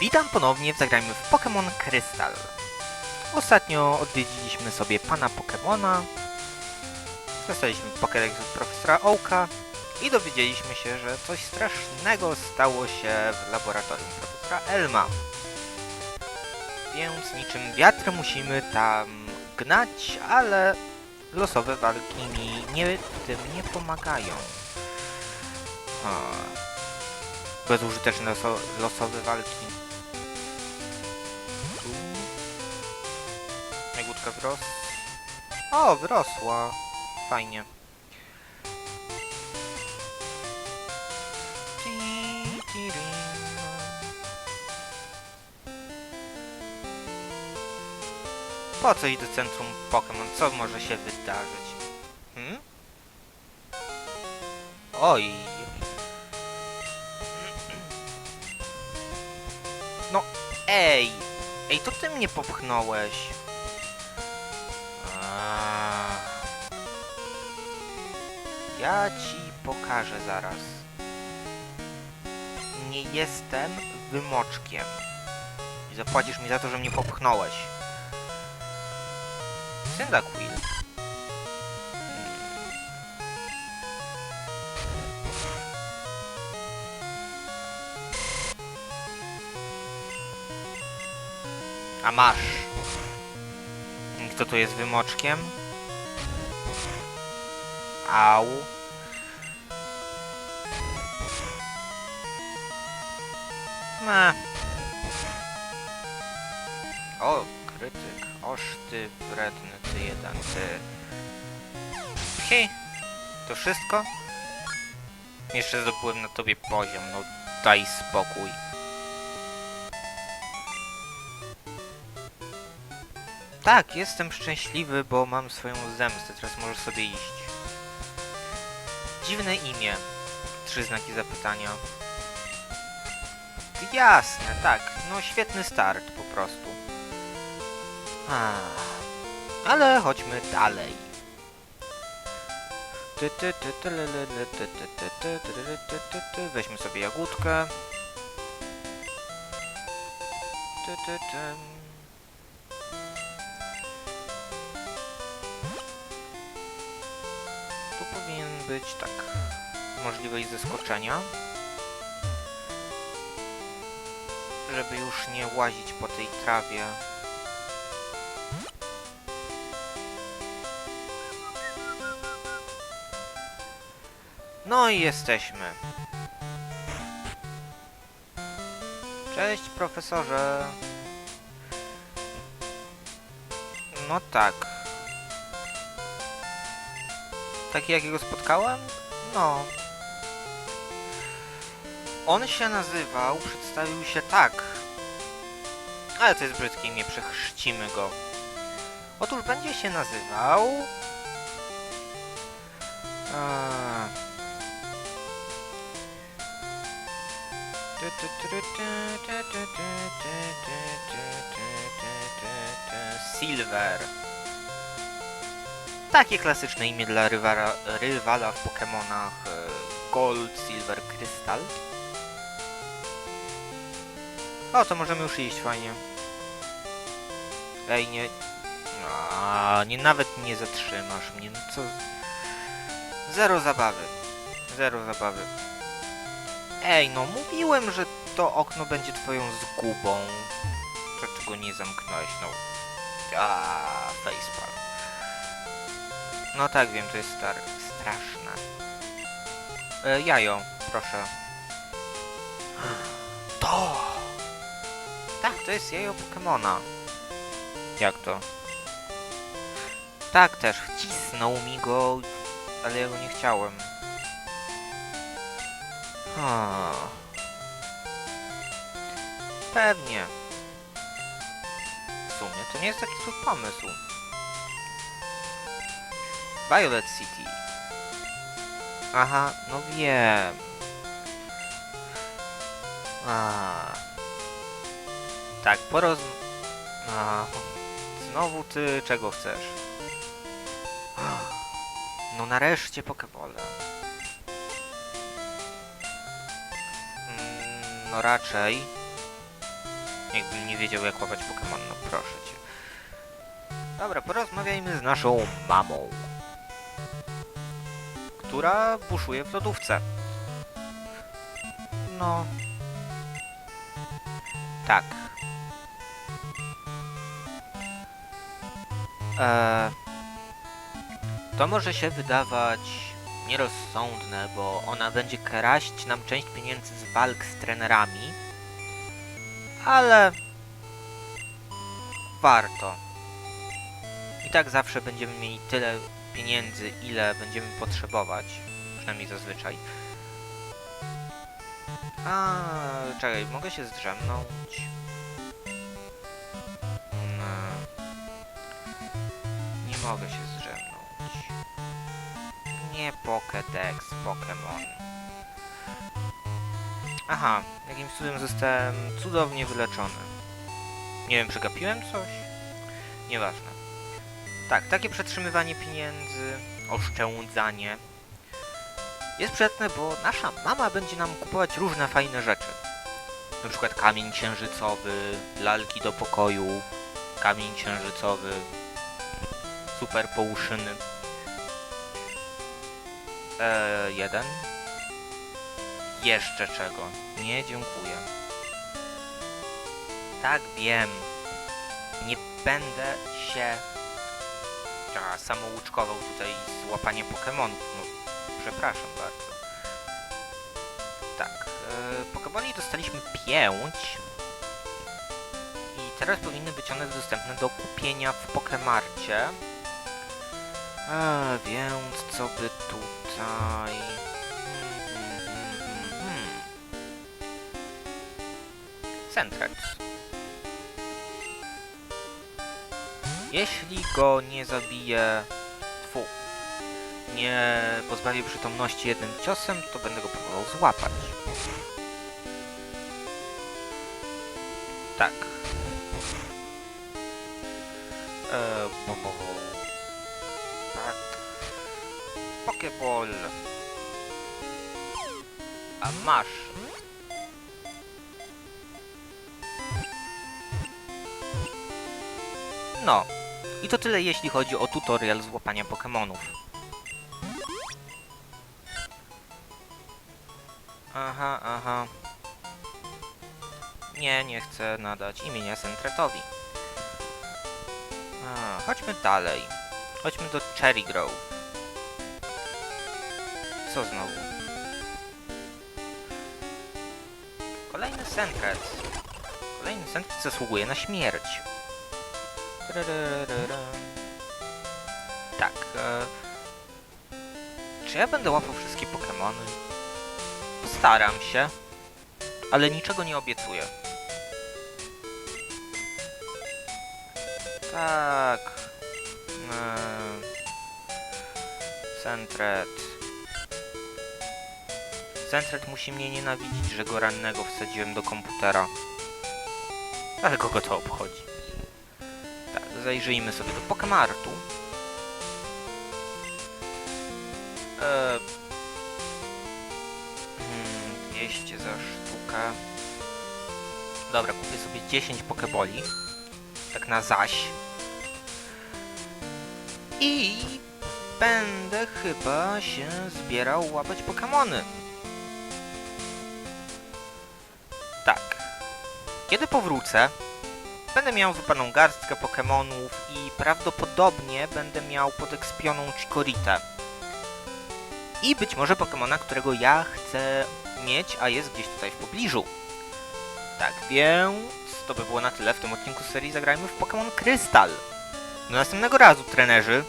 Witam ponownie w Zagrajmy w Pokémon Krystal. Ostatnio odwiedziliśmy sobie pana Pokémona, dostaliśmy Pokédex od profesora Oaka i dowiedzieliśmy się, że coś strasznego stało się w laboratorium profesora Elma. Więc niczym wiatr musimy tam gnać, ale losowe walki mi nie, tym nie pomagają. Bezużyteczne loso losowe walki. Jagódka wros. O, wyrosła. Fajnie. Po co iść do centrum Pokémon? Co może się wydarzyć? Hmm? Oj. No, ej! Ej, to ty mnie popchnąłeś. Ja ci pokażę zaraz. Nie jestem wymoczkiem. I zapłacisz mi za to, że mnie popchnąłeś. Cyndaquil. A masz. Kto tu jest wymoczkiem? Au. O, krytyk. Oż ty wredny, ty jeden, ty. Hej. To wszystko? Jeszcze zdobyłem na tobie poziom, no daj spokój. Tak, jestem szczęśliwy, bo mam swoją zemstę. Teraz możesz sobie iść. Dziwne imię. Trzy znaki zapytania. Jasne, tak. No świetny start po prostu. A, ale chodźmy dalej. Weźmy sobie jagódkę. Tu powinien być tak możliwość zeskoczenia. Żeby już nie łazić po tej trawie. No i jesteśmy. Cześć, profesorze. No tak. Taki jakiego spotkałem? No. On się nazywał, przedstawił się tak. Ale to jest brzydkie imię, przechrzcimy go. Otóż będzie się nazywał... Eee... Silver. Takie klasyczne imię dla rywala, rywala w Pokémonach Gold, Silver, Krystal. O, to możemy już iść, fajnie. Ej, nie... A, nie nawet nie zatrzymasz mnie, no co... Zero zabawy. Zero zabawy. Ej, no mówiłem, że to okno będzie twoją zgubą. Dlaczego nie zamknąłeś? No... A, facepalm. No tak, wiem, to jest star straszne. E, jajo, proszę. To! Tak, to jest jajo Pokemona. Jak to? Tak też, wcisnął mi go, ale ja go nie chciałem. Ha. Pewnie. W sumie to nie jest taki zły pomysł. Violet City. Aha, no wiem. A. Tak, poroz... A. Znowu ty czego chcesz? No nareszcie Pokeball. Mm, No raczej. Jakbym nie wiedział jak łapać Pokémon, no proszę cię. Dobra, porozmawiajmy z naszą mamą. Która buszuje w lodówce. No. Tak. Eee, to może się wydawać nierozsądne, bo ona będzie kraść nam część pieniędzy z walk z trenerami, ale warto. I tak zawsze będziemy mieli tyle pieniędzy, ile będziemy potrzebować, przynajmniej zazwyczaj. A, czekaj, mogę się zdrzemnąć. Mogę się zdrzemnąć. Nie Pokédex, Pokémon. Aha, jakimś cudem zostałem cudownie wyleczony. Nie wiem, przegapiłem coś? Nieważne. Tak, takie przetrzymywanie pieniędzy, oszczędzanie jest przydatne, bo nasza mama będzie nam kupować różne fajne rzeczy. Na przykład kamień księżycowy, lalki do pokoju, kamień księżycowy, super połuszyny. Eee, jeden. Jeszcze czego? Nie, dziękuję. Tak, wiem. Nie będę się a, samouczkował tutaj z Pokemonów. No, przepraszam bardzo. Tak, e, dostaliśmy 5. I teraz powinny być one dostępne do kupienia w Pokemarcie. E, więc co by tutaj... Hmm, hmm, hmm, hmm. Centrex. Jeśli go nie zabije... Tfu. Nie pozbawię przytomności jednym ciosem, to będę go próbował złapać. Tak. Eee, bo, bo, bo. Tak. Pokeball. A masz. No. I to tyle jeśli chodzi o tutorial złapania Pokemonów. Aha, aha. Nie, nie chcę nadać imienia Sentretowi. A, chodźmy dalej. Chodźmy do Cherry Grove. Co znowu? Kolejny Sentret. Kolejny Sentret zasługuje na śmierć. Tak. Czy ja będę łapał wszystkie Pokemony? Postaram się, ale niczego nie obiecuję. Tak. Sentret. Sentret musi mnie nienawidzić, że go rannego wsadziłem do komputera. Ale kogo to obchodzi? Tak, zajrzyjmy sobie do Pokemartu. Eee... Hmm, 200 za sztukę. Dobra, kupię sobie 10 Pokeboli. Tak na zaś. I będę chyba się zbierał łapać Pokemony. Tak. Kiedy powrócę, będę miał wypaną garstkę Pokemonów i prawdopodobnie będę miał podekspioną Chikorita. I być może Pokemona, którego ja chcę mieć, a jest gdzieś tutaj w pobliżu. Tak więc to by było na tyle w tym odcinku serii Zagrajmy w Pokémon Krystal. Do następnego razu, trenerzy.